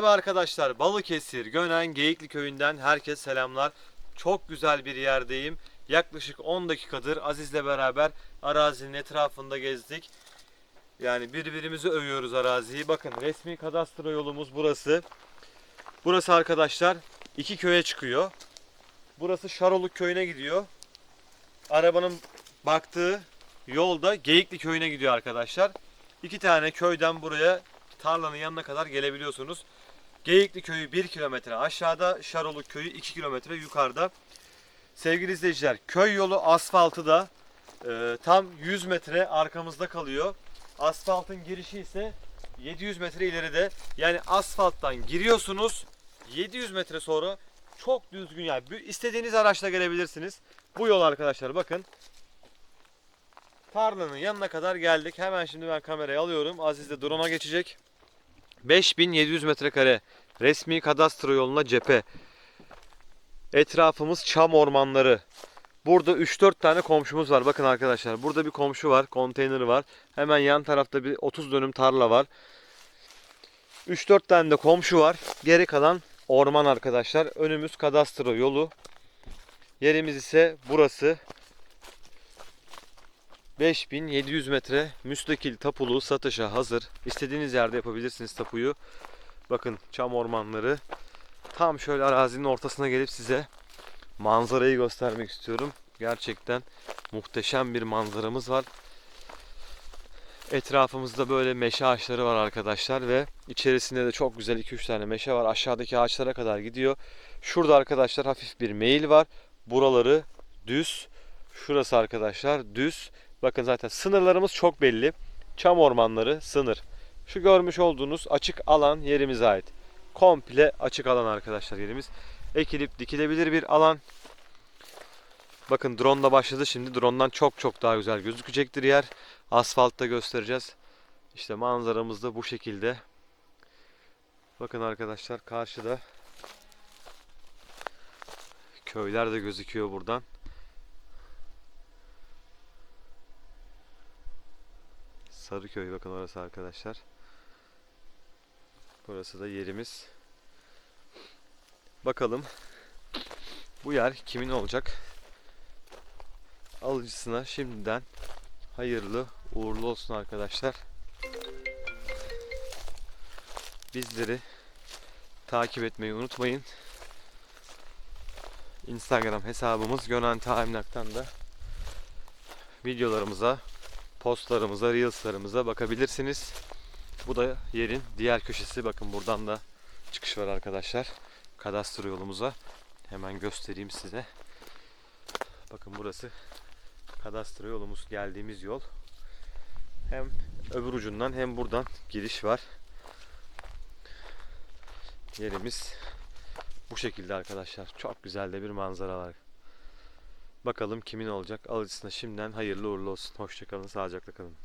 Merhaba arkadaşlar. Balıkesir, Gönen, Geyikli köyünden herkese selamlar. Çok güzel bir yerdeyim. Yaklaşık 10 dakikadır Aziz'le beraber arazinin etrafında gezdik. Yani birbirimizi övüyoruz araziyi. Bakın resmi kadastro yolumuz burası. Burası arkadaşlar iki köye çıkıyor. Burası Şaroluk köyüne gidiyor. Arabanın baktığı yolda Geyikli köyüne gidiyor arkadaşlar. İki tane köyden buraya tarlanın yanına kadar gelebiliyorsunuz. Geyikli köyü 1 kilometre aşağıda, Şaroluk köyü 2 kilometre yukarıda. Sevgili izleyiciler, köy yolu asfaltı da e, tam 100 metre arkamızda kalıyor. Asfaltın girişi ise 700 metre ileride. Yani asfalttan giriyorsunuz, 700 metre sonra çok düzgün yani istediğiniz araçla gelebilirsiniz. Bu yol arkadaşlar bakın. Tarlanın yanına kadar geldik. Hemen şimdi ben kamerayı alıyorum. Aziz de drone'a geçecek. 5700 metrekare resmi kadastro yoluna cephe. Etrafımız çam ormanları. Burada 3-4 tane komşumuz var. Bakın arkadaşlar burada bir komşu var. Konteyneri var. Hemen yan tarafta bir 30 dönüm tarla var. 3-4 tane de komşu var. Geri kalan orman arkadaşlar. Önümüz kadastro yolu. Yerimiz ise burası. 5700 metre müstakil tapulu satışa hazır. İstediğiniz yerde yapabilirsiniz tapuyu. Bakın çam ormanları. Tam şöyle arazinin ortasına gelip size manzarayı göstermek istiyorum. Gerçekten muhteşem bir manzaramız var. Etrafımızda böyle meşe ağaçları var arkadaşlar ve içerisinde de çok güzel 2-3 tane meşe var. Aşağıdaki ağaçlara kadar gidiyor. Şurada arkadaşlar hafif bir meyil var. Buraları düz. Şurası arkadaşlar düz. Bakın zaten sınırlarımız çok belli. Çam ormanları sınır. Şu görmüş olduğunuz açık alan yerimize ait. Komple açık alan arkadaşlar yerimiz. Ekilip dikilebilir bir alan. Bakın drone da başladı. Şimdi drone'dan çok çok daha güzel gözükecektir yer. Asfaltta göstereceğiz. İşte manzaramız da bu şekilde. Bakın arkadaşlar karşıda köyler de gözüküyor buradan. Sarıköy bakın orası arkadaşlar. Burası da yerimiz. Bakalım bu yer kimin olacak? Alıcısına şimdiden hayırlı uğurlu olsun arkadaşlar. Bizleri takip etmeyi unutmayın. Instagram hesabımız Gönen Taimlak'tan da videolarımıza, postlarımıza, reelslarımıza bakabilirsiniz. Bu da yerin diğer köşesi. Bakın buradan da çıkış var arkadaşlar. Kadastro yolumuza. Hemen göstereyim size. Bakın burası kadastro yolumuz geldiğimiz yol. Hem öbür ucundan hem buradan giriş var. Yerimiz bu şekilde arkadaşlar. Çok güzel de bir manzara var. Bakalım kimin olacak. Alıcısına şimdiden hayırlı uğurlu olsun. Hoşçakalın, sağlıcakla kalın.